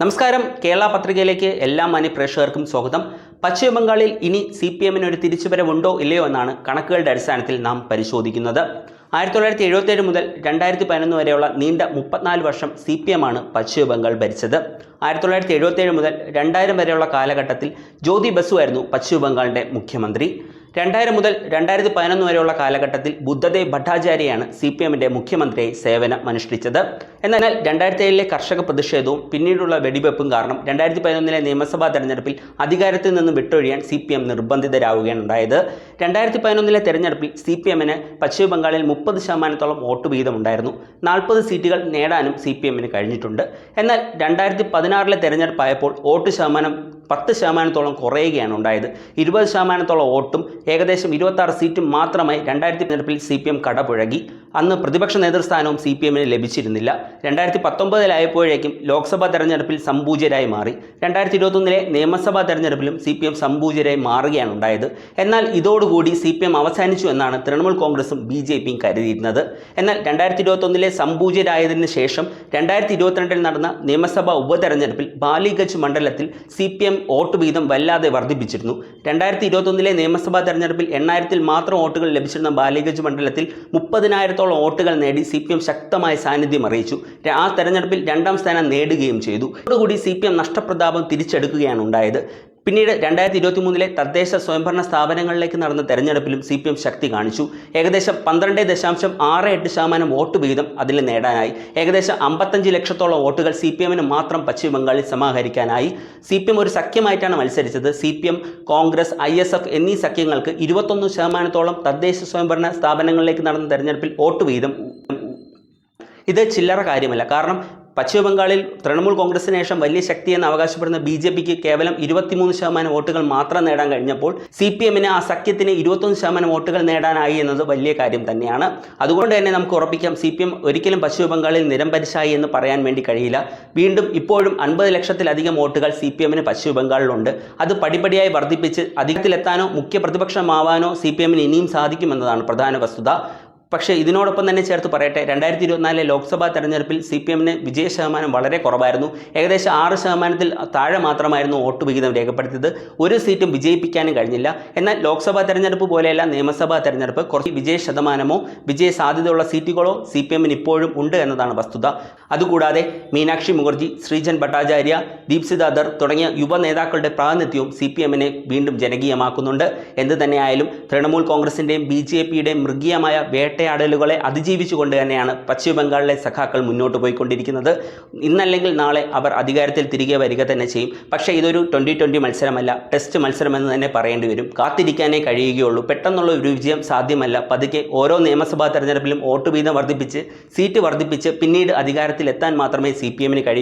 നമസ്കാരം. കേരള പത്രികയിലേക്ക് എല്ലാ മാന്യ പ്രേക്ഷകർക്കും സ്വാഗതം. പശ്ചിമ ബംഗാളിൽ ഇനി സി പി എമ്മിന് ഒരു തിരിച്ചുവരവുണ്ടോ ഇല്ലയോ എന്നാണ് കണക്കുകളുടെ അടിസ്ഥാനത്തിൽ നാം പരിശോധിക്കുന്നത്. ആയിരത്തി തൊള്ളായിരത്തി എഴുപത്തേഴ് മുതൽ രണ്ടായിരത്തി പതിനൊന്ന് വരെയുള്ള നീണ്ട മുപ്പത്തിനാല് വർഷം സി പി എം ആണ് പശ്ചിമ ബംഗാൾ ഭരിച്ചത്. ആയിരത്തി തൊള്ളായിരത്തി എഴുപത്തേഴ് മുതൽ രണ്ടായിരം വരെയുള്ള കാലഘട്ടത്തിൽ ജ്യോതി ബസു ആയിരുന്നു പശ്ചിമ മുഖ്യമന്ത്രി. രണ്ടായിരം മുതൽ രണ്ടായിരത്തി പതിനൊന്ന് വരെയുള്ള കാലഘട്ടത്തിൽ ബുദ്ധദേവ് ഭട്ടാചാര്യയാണ് സി പി എമ്മിന്റെ മുഖ്യമന്ത്രിയായി സേവനം അനുഷ്ഠിച്ചത്. എന്നാൽ രണ്ടായിരത്തി ഏഴിലെ കർഷക പ്രതിഷേധവും പിന്നീടുള്ള വെടിവെപ്പും കാരണം രണ്ടായിരത്തി പതിനൊന്നിലെ നിയമസഭാ തെരഞ്ഞെടുപ്പിൽ അധികാരത്തിൽ നിന്ന് വിട്ടൊഴിയാൻ സി പി എം നിർബന്ധിതരാവുകയാണ് ഉണ്ടായത്. രണ്ടായിരത്തി പതിനൊന്നിലെ തെരഞ്ഞെടുപ്പിൽ സി പി എമ്മിന് പശ്ചിമ ബംഗാളിൽ മുപ്പത് ശതമാനത്തോളം വോട്ട് വീതമുണ്ടായിരുന്നു. നാൽപ്പത് സീറ്റുകൾ നേടാനും സി പി എമ്മിന് കഴിഞ്ഞിട്ടുണ്ട്. എന്നാൽ രണ്ടായിരത്തി പതിനാറിലെ തെരഞ്ഞെടുപ്പായപ്പോൾ വോട്ട് ശതമാനം പത്ത് ശതമാനത്തോളം കുറയുകയാണ് ഉണ്ടായത്. ഇരുപത് ശതമാനത്തോളം വോട്ടും ഏകദേശം ഇരുപത്താറ് സീറ്റും മാത്രമായി രണ്ടായിരത്തി തിരഞ്ഞെടുപ്പിൽ സി പി എം കടപുഴകി. അന്ന് പ്രതിപക്ഷ നേതൃസ്ഥാനവും സി പി എമ്മിന് ലഭിച്ചിരുന്നില്ല. രണ്ടായിരത്തി പത്തൊമ്പതിലായപ്പോഴേക്കും ലോക്സഭാ തെരഞ്ഞെടുപ്പിൽ സംപൂജ്യരായി മാറി. രണ്ടായിരത്തി ഇരുപത്തൊന്നിലെ നിയമസഭാ തെരഞ്ഞെടുപ്പിലും സി പി എം സംപൂജ്യരായി മാറുകയാണ് ഉണ്ടായത്. എന്നാൽ ഇതോടുകൂടി സി പി എം അവസാനിച്ചു എന്നാണ് തൃണമൂൽ കോൺഗ്രസും ബി ജെ പിയും കരുതിയിരുന്നത്. എന്നാൽ രണ്ടായിരത്തി ഇരുപത്തൊന്നിലെ സംപൂജ്യരായതിനു ശേഷം രണ്ടായിരത്തി ഇരുപത്തിരണ്ടിൽ നടന്ന നിയമസഭാ ഉപതെരഞ്ഞെടുപ്പിൽ ബാലിഗജ് മണ്ഡലത്തിൽ സി പി എം വോട്ട് വീതം വല്ലാതെ വർദ്ധിപ്പിച്ചിരുന്നു. രണ്ടായിരത്തി ഇരുപത്തൊന്നിലെ നിയമസഭാ തെരഞ്ഞെടുപ്പിൽ എണ്ണായിരത്തിൽ മാത്രം വോട്ടുകൾ ലഭിച്ചിരുന്ന ബാലിഗഞ്ച് മണ്ഡലത്തിൽ മുപ്പതിനായിരത്തോളം വോട്ടുകൾ നേടി സി പി എം ശക്തമായ സാന്നിധ്യം അറിയിച്ചു. ആ തെരഞ്ഞെടുപ്പിൽ രണ്ടാം സ്ഥാനം നേടുകയും ചെയ്തു. അതോടുകൂടി സി പി എം നഷ്ടപ്രതാപം തിരിച്ചെടുക്കുകയാണ് ഉണ്ടായത്. പിന്നീട് രണ്ടായിരത്തി ഇരുപത്തി മൂന്നിലെ തദ്ദേശ സ്വയംഭരണ സ്ഥാപനങ്ങളിലേക്ക് നടന്ന തെരഞ്ഞെടുപ്പിലും സി പി എം ശക്തി കാണിച്ചു. ഏകദേശം പന്ത്രണ്ട് ദശാംശം ആറ് എട്ട് ശതമാനം വോട്ട് വീതം അതിൽ നേടാനായി. ഏകദേശം അമ്പത്തഞ്ച് ലക്ഷത്തോളം വോട്ടുകൾ സി പി എമ്മിന് മാത്രം പശ്ചിമ ബംഗാളിൽ സമാഹരിക്കാനായി. സി പി എം ഒരു സഖ്യമായിട്ടാണ് മത്സരിച്ചത്. C P M Congress I S F എന്നീ സഖ്യങ്ങൾക്ക് ഇരുപത്തൊന്ന് ശതമാനത്തോളം തദ്ദേശ സ്വയംഭരണ സ്ഥാപനങ്ങളിലേക്ക് നടന്ന തെരഞ്ഞെടുപ്പിൽ വോട്ട് വീതം. ഇത് ചില്ലറ കാര്യമല്ല. കാരണം പശ്ചിമ ബംഗാളിൽ തൃണമൂൽ കോൺഗ്രസിന് ശേഷം വലിയ ശക്തിയെന്ന് അവകാശപ്പെടുന്ന ബി ജെ പിക്ക് കേവലം ഇരുപത്തിമൂന്ന് ശതമാനം വോട്ടുകൾ മാത്രം നേടാൻ കഴിഞ്ഞപ്പോൾ സി പി എമ്മിന് ആ സഖ്യത്തിന് ഇരുപത്തൊന്ന് ശതമാനം വോട്ടുകൾ നേടാനായി എന്നത് വലിയ കാര്യം തന്നെയാണ്. അതുകൊണ്ട് തന്നെ നമുക്ക് ഉറപ്പിക്കാം സി പി എം ഒരിക്കലും പശ്ചിമ ബംഗാളിൽ നിരംപരിശായി എന്ന് പറയാൻ വേണ്ടി കഴിയില്ല. വീണ്ടും ഇപ്പോഴും അൻപത് ലക്ഷത്തിലധികം വോട്ടുകൾ സി പി എമ്മിന് പശ്ചിമ ബംഗാളിലുണ്ട് അത് പടിപടിയായി വർദ്ധിപ്പിച്ച് അധികത്തിലെത്താനോ മുഖ്യ പ്രതിപക്ഷമാവാനോ സി പി എമ്മിന് ഇനിയും സാധിക്കുമെന്നതാണ് പ്രധാന വസ്തുത. പക്ഷേ ഇതിനോടൊപ്പം തന്നെ ചേർത്ത് പറയട്ടെ രണ്ടായിരത്തി ഇരുപത്തിനാലിലെ ലോക്സഭാ തെരഞ്ഞെടുപ്പിൽ സി പി എമ്മിന് വിജയ ശതമാനം വളരെ കുറവായിരുന്നു. ഏകദേശം ആറ് ശതമാനത്തിൽ താഴെ മാത്രമായിരുന്നു വോട്ട് വിഹിതം രേഖപ്പെടുത്തിയത്. ഒരു സീറ്റും വിജയിപ്പിക്കാനും കഴിഞ്ഞില്ല. എന്നാൽ ലോക്സഭാ തെരഞ്ഞെടുപ്പ് പോലെയല്ല നിയമസഭാ തെരഞ്ഞെടുപ്പ്. കുറച്ച് വിജയ ശതമാനമോ വിജയ സാധ്യതയുള്ള സീറ്റുകളോ സി പി എമ്മിന് ഇപ്പോഴും ഉണ്ട് എന്നതാണ് വസ്തുത. അതുകൂടാതെ മീനാക്ഷി മുഖർജി ശ്രീജൻ ഭട്ടാചാര്യ ദീപ്സിത ദർ തുടങ്ങിയ യുവ നേതാക്കളുടെ പ്രാതിനിധ്യവും സി പി എമ്മിനെ വീണ്ടും ജനകീയമാക്കുന്നുണ്ട്. എന്ത് തന്നെയായാലും തൃണമൂൽ കോൺഗ്രസിന്റെയും ബി ജെ പിയുടെയും മൃഗീയമായ വേട്ടയാടലുകളെ അതിജീവിച്ചുകൊണ്ട് തന്നെയാണ് പശ്ചിമ ബംഗാളിലെ സഖാക്കൾ മുന്നോട്ട് പോയിക്കൊണ്ടിരിക്കുന്നത്. ഇന്നല്ലെങ്കിൽ നാളെ അവർ അധികാരത്തിൽ തിരികെ വരിക തന്നെ ചെയ്യും. പക്ഷേ ഇതൊരു ട്വന്റി ട്വന്റി മത്സരമല്ല. ടെസ്റ്റ് മത്സരമെന്ന് തന്നെ പറയേണ്ടി വരും. കാത്തിരിക്കാനേ കഴിയുകയുള്ളൂ. പെട്ടെന്നുള്ള ഒരു വിജയം സാധ്യമല്ല. പതുക്കെ ഓരോ നിയമസഭാ തെരഞ്ഞെടുപ്പിലും വോട്ട് വീതം വർദ്ധിപ്പിച്ച് സീറ്റ് വർദ്ധിപ്പിച്ച് പിന്നീട് അധികാരത്തിലെത്താൻ മാത്രമേ സി പി എമ്മിന് കഴിയൂ.